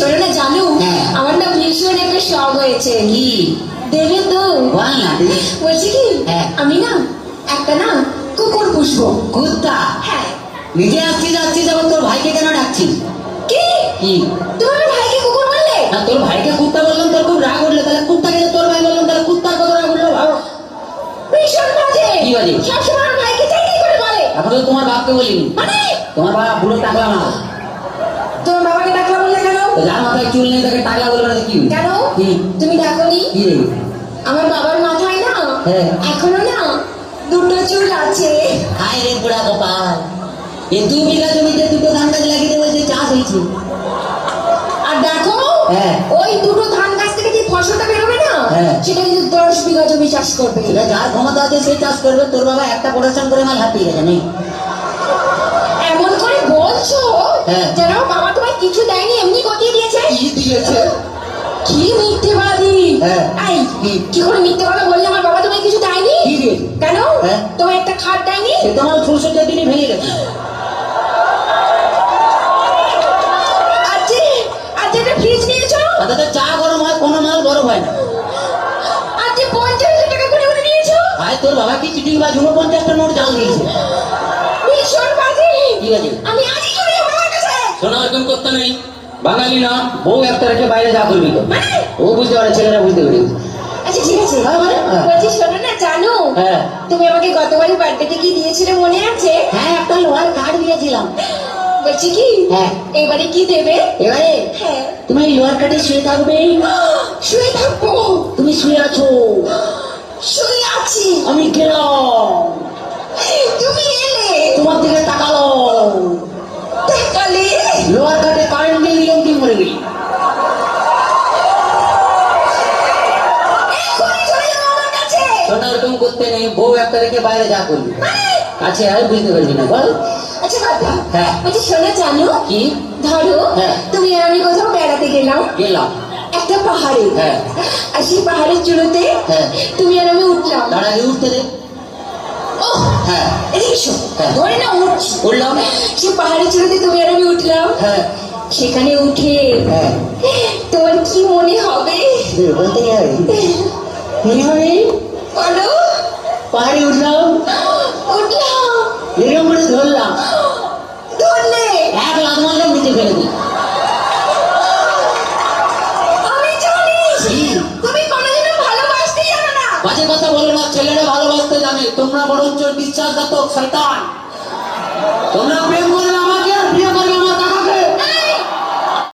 শোনো না জানো। আমার না ভীষণ একটা শখ হয়েছে। কি? দেবে তো বলছি কি হ্যাঁ। আমি না একটা না কুকুর পুষবো। কুত্তা? হ্যাঁ। নিজে আসছিস আসছিস আবার তোর ভাইকে কেন ডাকছিস কি? কি? তুমি ভাইকে কুকুর বললে? না তোর ভাইকে কুত্তা বললাম তোর খুব রাগ উঠল। তাহলে কুত্তাকে যে তোর ভাই বললাম তাহলে কুত্তার কত রাগ উঠল ভাবো। ভীষণ বাজে। কি বাজে? সবসময় ভাইকে চাই করে বলে। এখন তো তোমার বাপকে বলিনি। মানে? তোমার বাবা বুড়ো টাকলা না তোমার বাবাকে ডাকলা বললে কেন তো যার মাথায় চুল নেই তাকে টাকলা বলবে না কি? কেন? তুমি ডাকনি কি আমার বাবার মাথায় না? হ্যাঁ। এখনও না? দুটো চুল আছে। হায় রে বুড়া গোপাল। এ দু বিঘা জমিতে দুটো ধান গাছ লাগিয়ে দেবো যে চাষ হয়েছে। আর দেখো হ্যাঁ। ওই দুটো ধান গাছ থেকে যে ফসলটা বেরোবে না হ্যাঁ। সেটা কিন্তু দশ বিঘা জমি চাষ করবে। এটা যার ক্ষমতা আছে সে চাষ করবে। তোর বাবা একটা প্রোডাকশন করে মাল হাতিয়ে গেছে নেই। এমন করে বলছো। যেন বাবা কিছু দেয়নি এমনি গতিয়ে দিয়েছে? কি দিয়েছে। কি মিথ্যেবাদী? হ্যাঁ। এই কি? করে মিথ্যে কথা বললে? আমার বাবা তোমায় কিছু দেয়নি? কেন? হ্যাঁ। তোমায় একটা খাট দেয়নি? সে তোমার ফুলসজ্জার দিনই ভেঙে গেছে। ফ্রিজ নিয়েছো? তো চা গরম হয় কোনো মাল গরম হয় না। পঞ্চাশ টাকা করে করে নিয়েছো? ভাই তোর বাবা কি চিটিং বা নোট জাল দিয়েছে। ভীষণ বাজে? আমি শোনা এরকম করতে নেই। বাঙালি না বউ একটা রেখে বাইরে যা করবি তো। মানে? ও বুঝতে পারে ছেলেরা বুঝতে পারে আচ্ছা ঠিক আছে। হ্যাঁ। বলছি শোনো না জানো? হ্যাঁ। তুমি আমাকে গতবারই বার্থডেতে কি দিয়েছিলে মনে আছে? হ্যাঁ একটা লোহার কাঠ দিয়েছিলাম। বলছি কি? হ্যাঁ। এবারে কি দেবে? এবারে? হ্যাঁ। তুমি লোহার কাঠে শুয়ে থাকবে? শুয়ে থাকব। তুমি শুয়ে আছো? শুয়ে আছি। আমি গেলাম। তুমি এলে। তোমার দিকে তাকালো শোনা এরকম করতে নেই বউ একটা রেখে বাইরে যা করবি। কাছে আয় বুঝতে পারবি না বল। আচ্ছা বাবা হ্যাঁ। শোনো জানো? কি? ধরো হ্যাঁ। তুমি আর আমি কোথাও বেড়াতে গেলাম। গেলাম। একটা পাহাড়ে। হ্যাঁ। আর সেই পাহাড়ের চূড়োতে হ্যাঁ। তুমি আর আমি উঠলাম। দাঁড়ালি উঠতে দে। হ্যাঁ। এদিকে। ধরে না উঠছি উঠলাম। সেই পাহাড়ের চূড়োতে তুমি আর আমি উঠলাম। সেখানে উঠে তোমার কি মনে হবে? দে, বলতে হবে? মনে হবে বলো পাহাড়ে উঠলাম উঠলাম এরকম করে ধরলাম ধরলে এক লাখ মারলাম নিচে ফেলে দিই বাজে কথা বলো না ছেলেরা ভালোবাসতে জানে তোমরা বরঞ্চ বিশ্বাসঘাতক শয়তান তোমরা